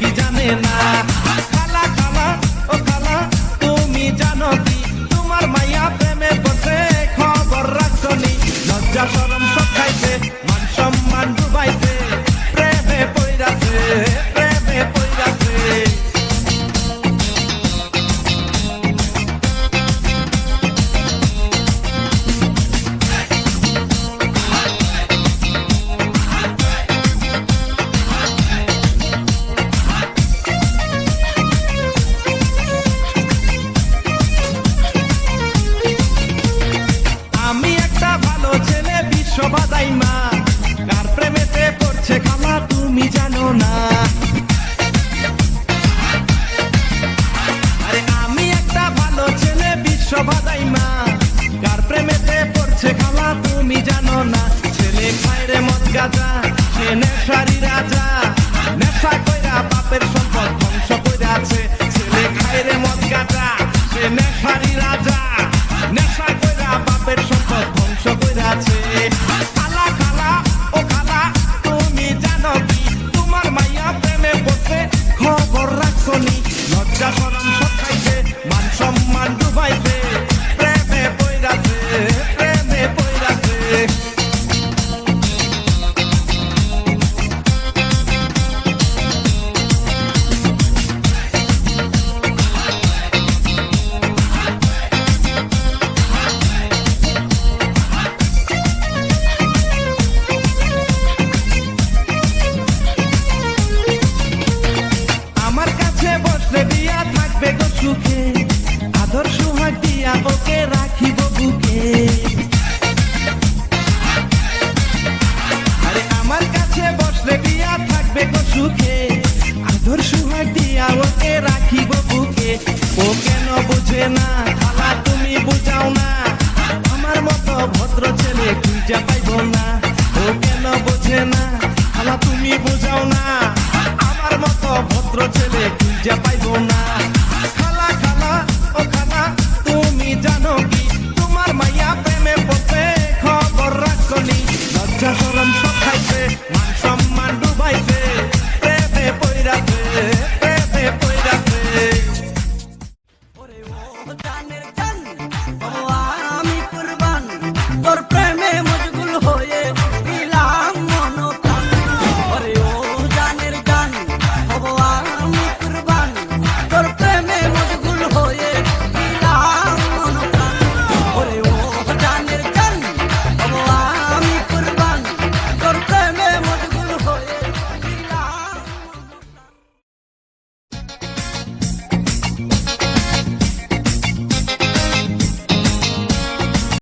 কি জানে না কার প্রেমেতে পড়ছে খালা, তুমি জানো না। ছেলে খায় রে মদ গাজা, সে নেশারি রাজা। নেশা কইরা বাপের বুঝে না খালা তুমি বুঝাও না। আমার মতো ভদ্র ছেলে তুই যা পাইব না। ও কেন বোঝে না খালা তুমি বুঝাও না। আমার মতো ভদ্র ছেলে তুই যা পাইব না। খালা খালা, ও খালা, তুমি জানো কি